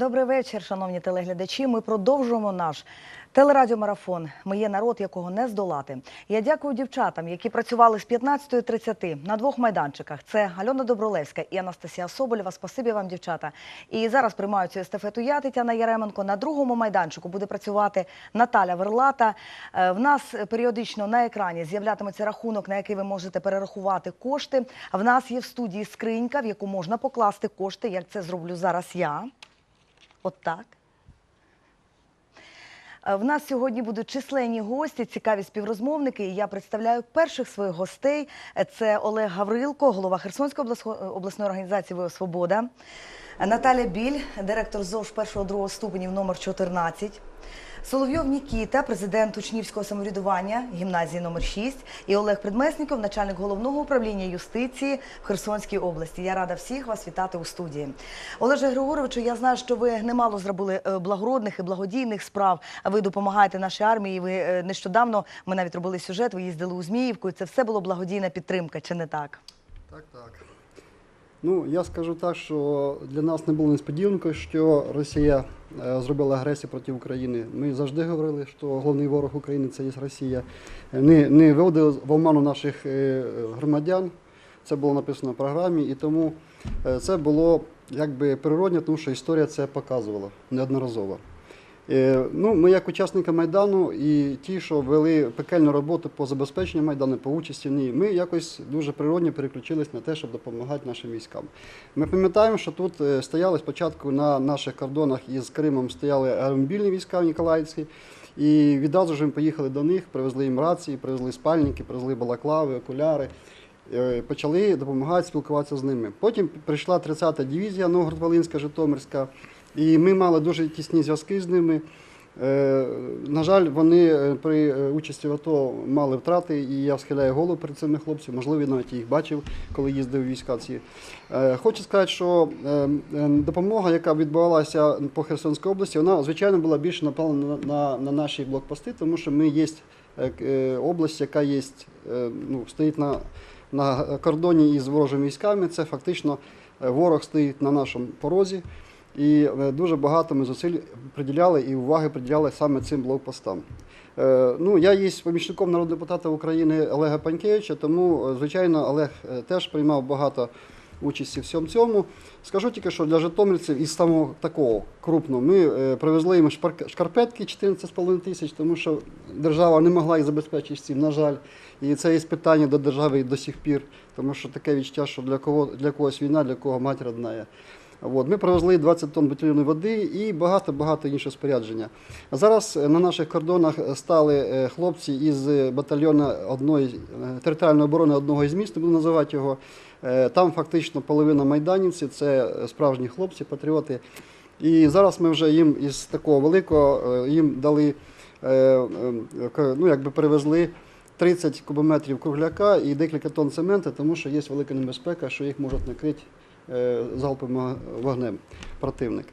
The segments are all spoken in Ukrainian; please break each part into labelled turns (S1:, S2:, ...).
S1: Добрий вечір, шановні телеглядачі. Ми продовжуємо наш телерадіомарафон. Ми є народ, якого не здолати. Я дякую дівчатам, які працювали з 15.30 на двох майданчиках. Це Альона Добролевська і Анастасія Соболєва. Спасибі вам, дівчата. І зараз приймаю цю естафету я, Тетяна Яременко. На другому майданчику буде працювати Наталя Верлата. Е, В нас періодично на екрані з'являтиметься рахунок, на який ви можете перерахувати кошти. В нас є в студії скринька, в яку можна покласти кошти, як це зроблю зараз я. От так. Е, В нас сьогодні будуть численні гості, цікаві співрозмовники. І я представляю перших своїх гостей. Е, Це Олег Гаврилко, голова Херсонської обласної організації «Воя Свобода. Е, Наталя Біль, директор ЗОЖ першого другого ступенів номер 14. Соловйов Нікіта, президент учнівського самоврядування гімназії номер 6. І Олег Предмесніков, начальник головного управління юстиції в Херсонській області. Я рада всіх вас вітати у студії. Олеже Григоровичу, я знаю, що ви немало зробили е, благородних і благодійних справ. А ви допомагаєте нашій армії. Ви е, нещодавно ми навіть робили сюжет. Ви їздили у Зміївку. і Це все було благодійна підтримка, чи не так?
S2: Так, так. Ну, я скажу так, що для нас не було несподіванкою, що Росія е, зробила агресію проти України. Ми завжди говорили, що головний ворог України це є Росія. Не, не виводили в оману наших е, громадян. Це було написано в програмі, і тому е, це було якби природне, тому що історія це показувала неодноразово. Е, Ну, ми як учасники Майдану і ті, що вели пекельну роботу по забезпеченню Майдану, по участі в ній, ми якось дуже природньо переключились на те, щоб допомагати нашим військам. Ми пам'ятаємо, що тут е, стояли спочатку на наших кордонах із Кримом стояли аеромобільні війська в Ніколаївській, і відразу ж ми поїхали до них, привезли їм рації, привезли спальники, привезли балаклави, окуляри. Е, Почали допомагати спілкуватися з ними. Потім прийшла 30-та дивізія Новгород-Волинська, Житомирська, і ми мали дуже тісні зв'язки з ними. Е, На жаль, вони е, при е, участі в АТО мали втрати, і я схиляю голову перед цими хлопцями. Можливо, навіть їх бачив, коли їздив війська ці. Хочу сказати, що допомога, яка відбувалася по Херсонській області, вона звичайно була більше направлена на, на, на наші блокпости, тому що ми є область, яка є, ну, стоїть на, на кордоні із ворожими військами. Це фактично ворог стоїть на нашому порозі. І е, дуже багато ми зусиль приділяли і уваги приділяли саме цим блокпостам. Е, Ну, я є помічником народного депутата України Олега Панькевича, тому, е, звичайно, Олег теж приймав багато участі в всьому цьому. Скажу тільки, що для житомирців із самого такого крупного ми привезли їм шкарпетки 14,5 тисяч, тому що держава не могла їх забезпечити цим, на жаль. І це є питання до держави і до сих пір, тому що таке відчуття, що для кого для когось війна, для кого матір одна є. От, ми привезли 20 тонн бутильної води і багато-багато іншого спорядження. Зараз е, на наших кордонах стали е, хлопці із е, батальйону одної е, територіальної оборони одного із міст, буду називати його. Е, Там фактично половина майданівців це е, справжні хлопці, патріоти. І зараз ми вже їм із такого великого е, їм дали, е, е, ну якби перевезли 30 кубометрів кругляка і декілька тонн цементу, тому що є велика небезпека, що їх можуть накрити е, залповим вогнем противник.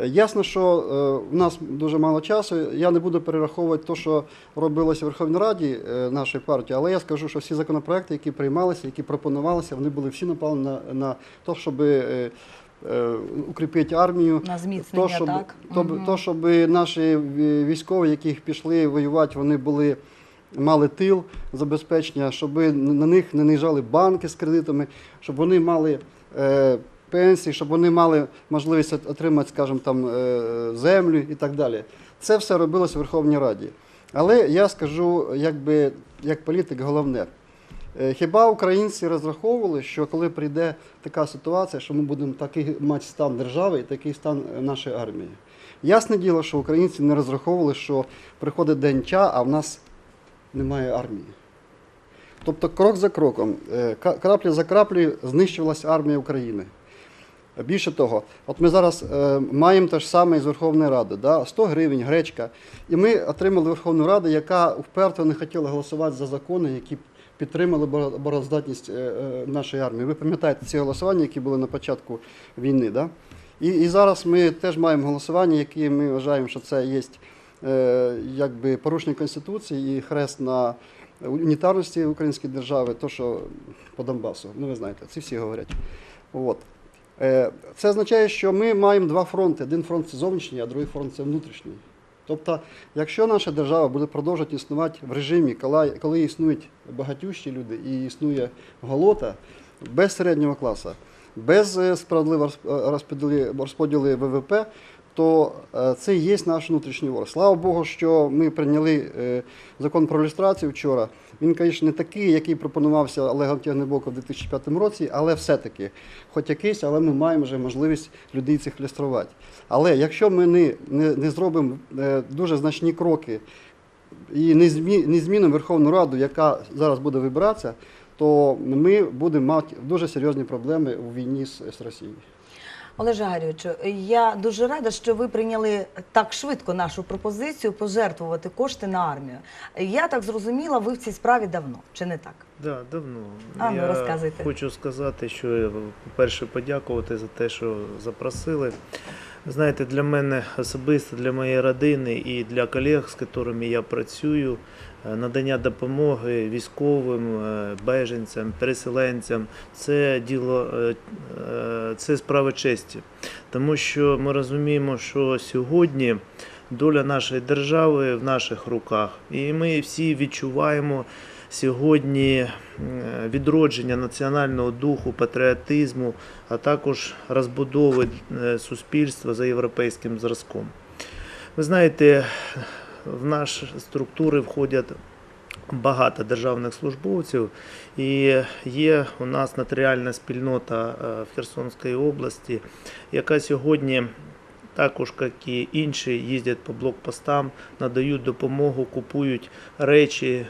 S2: Е, Ясно, що е, в нас дуже мало часу. Я не буду перераховувати те, що робилося в Верховній Раді е, нашої партії, але я скажу, що всі законопроекти, які приймалися, які пропонувалися, вони були всі направлені на, на те, щоб е, е, укріпити армію.
S1: На зміцнення,
S2: то, щоб,
S1: так?
S2: То,
S1: Мгм.
S2: то, щоб наші військові, які пішли воювати, вони були. Мали тил забезпечення, щоб на них не наїжджали банки з кредитами, щоб вони мали е, пенсії, щоб вони мали можливість отримати, скажімо, там, е, землю і так далі. Це все робилося в Верховній Раді. Але я скажу, якби, як політик, головне. Е, Хіба українці розраховували, що коли прийде така ситуація, що ми будемо такий мати стан держави і такий стан нашої армії? Ясне діло, що українці не розраховували, що приходить день ча, а в нас немає армії. Тобто крок за кроком, е, крапля за краплею знищувалася армія України. Більше того, от ми зараз е, маємо те ж саме із Верховної Ради, да? 100 гривень, гречка. І ми отримали Верховну Раду, яка вперто не хотіла голосувати за закони, які підтримали боро- обороздатність е, нашої армії. Ви пам'ятаєте ці голосування, які були на початку війни. І, і зараз ми теж маємо голосування, які ми вважаємо, що це є е, якби порушення Конституції і хрест на унітарності української держави, то що по Донбасу. Ну ви знаєте, ці всі говорять. От. Е, Це означає, що ми маємо два фронти. Один фронт це зовнішній, а другий фронт це внутрішній. Тобто, якщо наша держава буде продовжувати існувати в режимі, коли, існують багатющі люди і існує голота без середнього класу, без е, справедливого розп- розподілу, розподілу ВВП, то е, це і є наш внутрішній ворог. Слава Богу, що ми прийняли е, закон про люстрацію вчора. Він, звісно, не такий, який пропонувався Олегом Тягнебоком у 2005 році, але все-таки, хоч якийсь, але ми маємо вже можливість людей цих люструвати. Але якщо ми не, не, не зробимо е, дуже значні кроки і не, змі, не змінимо Верховну Раду, яка зараз буде вибиратися, то ми будемо мати дуже серйозні проблеми у війні з, з Росією.
S1: Олеже Гарійовичу, я дуже рада, що ви прийняли так швидко нашу пропозицію пожертвувати кошти на армію. Я так зрозуміла, ви в цій справі давно, чи не так?
S3: Да, давно.
S1: А, ну,
S3: Я хочу сказати, що по-перше, подякувати за те, що запросили. Знаєте, для мене особисто, для моєї родини і для колег, з якими я працюю, е, надання допомоги військовим, е, беженцям, переселенцям це діло, е, це справа честі. Тому що ми розуміємо, що сьогодні доля нашої держави в наших руках, і ми всі відчуваємо сьогодні е, відродження національного духу, патріотизму, а також розбудови е, суспільства за європейським зразком. Ви знаєте, в наші структури входять багато державних службовців, і є у нас нотаріальна спільнота е, в Херсонській області, яка сьогодні також, як і інші, їздять по блокпостам, надають допомогу, купують речі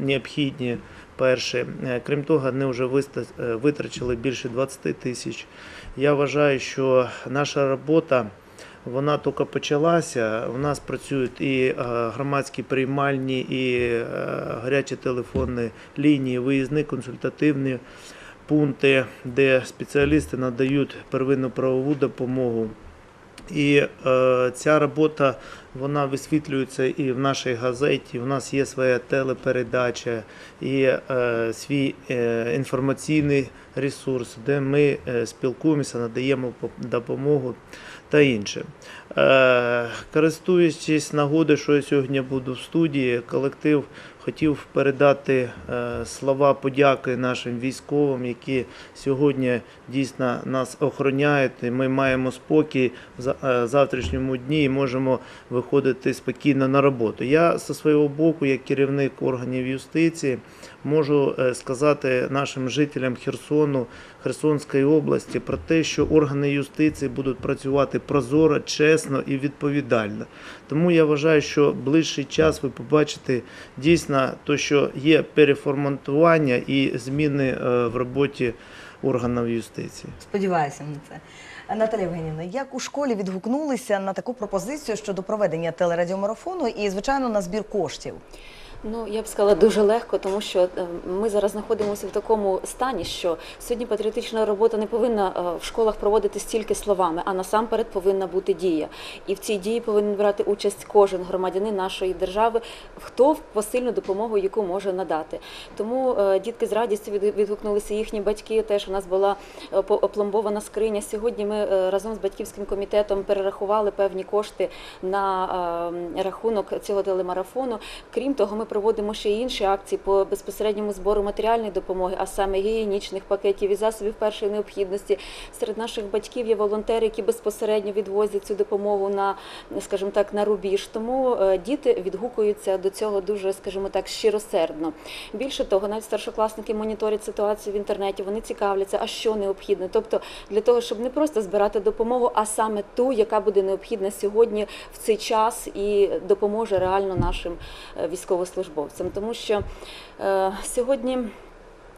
S3: необхідні. Перше, Е, крім того, вони вже е, витрачили більше 20 тисяч. Я вважаю, що наша робота вона тільки почалася. У нас працюють і е, громадські приймальні, і гарячі телефонні лінії, виїзні консультативні пункти, де спеціалісти надають первинну правову допомогу. І ця робота вона висвітлюється і в нашій газеті. У нас є своя телепередача і е, свій е, інформаційний ресурс, де ми е, спілкуємося, надаємо допомогу та інше. Е, користуючись нагодою, що я сьогодні буду в студії, колектив хотів передати е, слова подяки нашим військовим, які сьогодні дійсно нас охороняють. І ми маємо спокій в е, завтрашньому дні і можемо виходити спокійно на роботу. Я зі свого боку, як керівник органів юстиції, можу е, сказати нашим жителям Херсону, Херсонської області про те, що органи юстиції будуть працювати прозоро, чесно і відповідально. Тому я вважаю, що ближчий час ви побачите дійсно то, що є переформатування і зміни е, в роботі органів юстиції.
S1: Сподіваюся на це. Наталя Євгенівна, як у школі відгукнулися на таку пропозицію щодо проведення телерадіомарафону і, звичайно, на збір коштів?
S4: Ну, я б сказала дуже легко, тому що е, ми зараз знаходимося в такому стані, що сьогодні патріотична робота не повинна е, в школах проводитись тільки словами, а насамперед повинна бути дія. І в цій дії повинен брати участь кожен громадянин нашої держави, хто в посильну допомогу, яку може надати. Тому е, дітки з радістю відгукнулися їхні батьки. Теж у нас була опломбована скриня. Сьогодні ми разом з батьківським комітетом перерахували певні кошти на е, рахунок цього телемарафону. Крім того, ми проводимо ще й інші акції по безпосередньому збору матеріальної допомоги, а саме гігієнічних пакетів і засобів першої необхідності. Серед наших батьків є волонтери, які безпосередньо відвозять цю допомогу на, скажімо так, на рубіж. Тому е, діти відгукуються до цього дуже, скажімо так, щиросердно. Більше того, навіть старшокласники моніторять ситуацію в інтернеті, вони цікавляться, а що необхідно. Тобто для того, щоб не просто збирати допомогу, а саме ту, яка буде необхідна сьогодні в цей час і допоможе реально нашим е, військовослужбовцям. Тому що е, сьогодні.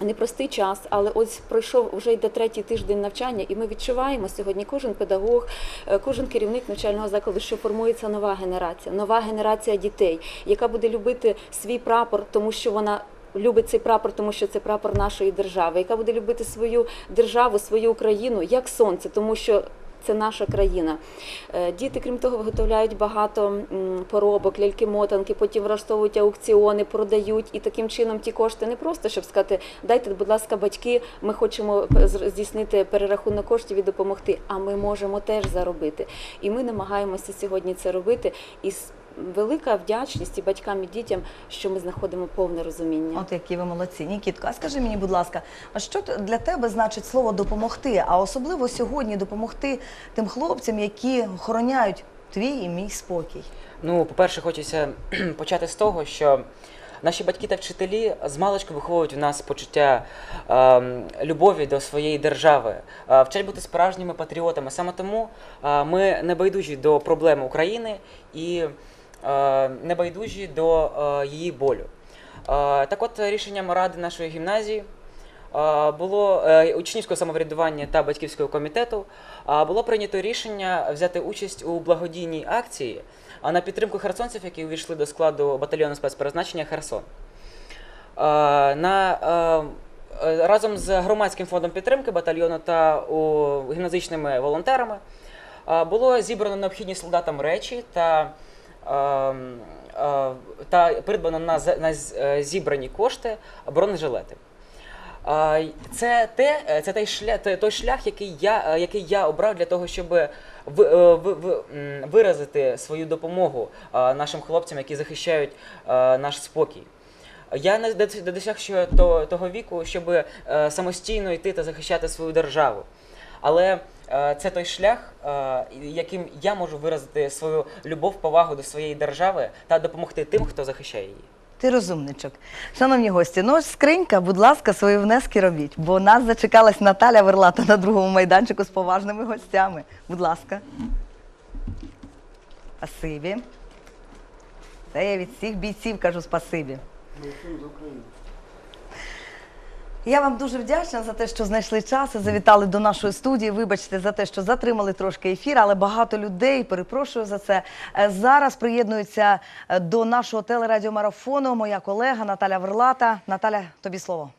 S4: Непростий час, але ось пройшов вже йде третій тиждень навчання, і ми відчуваємо сьогодні кожен педагог, е, кожен керівник навчального закладу, що формується нова генерація, нова генерація дітей, яка буде любити свій прапор, тому що вона. Любить цей прапор, тому що це прапор нашої держави, яка буде любити свою державу, свою Україну як сонце, тому що це наша країна. Е, Діти, крім того, виготовляють багато поробок, ляльки-мотанки, потім влаштовують аукціони, продають і таким чином ті кошти не просто щоб сказати, дайте, будь ласка, батьки, ми хочемо здійснити перерахунок коштів і допомогти. А ми можемо теж заробити. І ми намагаємося сьогодні це робити. І велика вдячність і батькам і дітям, що ми знаходимо повне розуміння.
S1: От які ви молодці. Нікітко, а скажи мені, будь ласка, а що для тебе значить слово допомогти? А особливо сьогодні допомогти тим хлопцям, які охороняють твій і мій спокій.
S5: Ну, по-перше, хочеться почати з того, що наші батьки та вчителі з маличку виховують в нас почуття ем, любові до своєї держави, е, вчать бути справжніми патріотами. Саме тому е, ми не байдужі до проблем України і е, не байдужі до е, її болю. Е, так от рішенням ради нашої гімназії було учнівського самоврядування та батьківського комітету було прийнято рішення взяти участь у благодійній акції на підтримку херсонців, які увійшли до складу батальйону спецпризначення Херсон. На, разом з громадським фондом підтримки батальйону та гімназичними волонтерами було зібрано необхідні солдатам речі та, та придбано на, на е, зібрані кошти бронежилети. Це те, е, це той шлях, той шлях, який я, е, який я обрав для того, щоб ви, е, ви, ви, виразити свою допомогу е, нашим хлопцям, які захищають е, наш спокій. Я не дос- досяг того віку, щоб е, самостійно йти та захищати свою державу. Але е, це той шлях, е, яким я можу виразити свою любов, повагу до своєї держави та допомогти тим, хто захищає її.
S1: Ти розумничок. Шановні гості, ну ось скринька, будь ласка, свої внески робіть, бо нас зачекалась Наталя Верлата на другому майданчику з поважними гостями. Будь ласка. Спасибі. Це я від всіх бійців кажу спасибі. Я вам дуже вдячна за те, що знайшли час і завітали до нашої студії. Вибачте за те, що затримали трошки ефір, але багато людей, перепрошую за це. е, Зараз приєднуються е, до нашого телерадіомарафону моя колега Наталя Верлата. Наталя, тобі слово.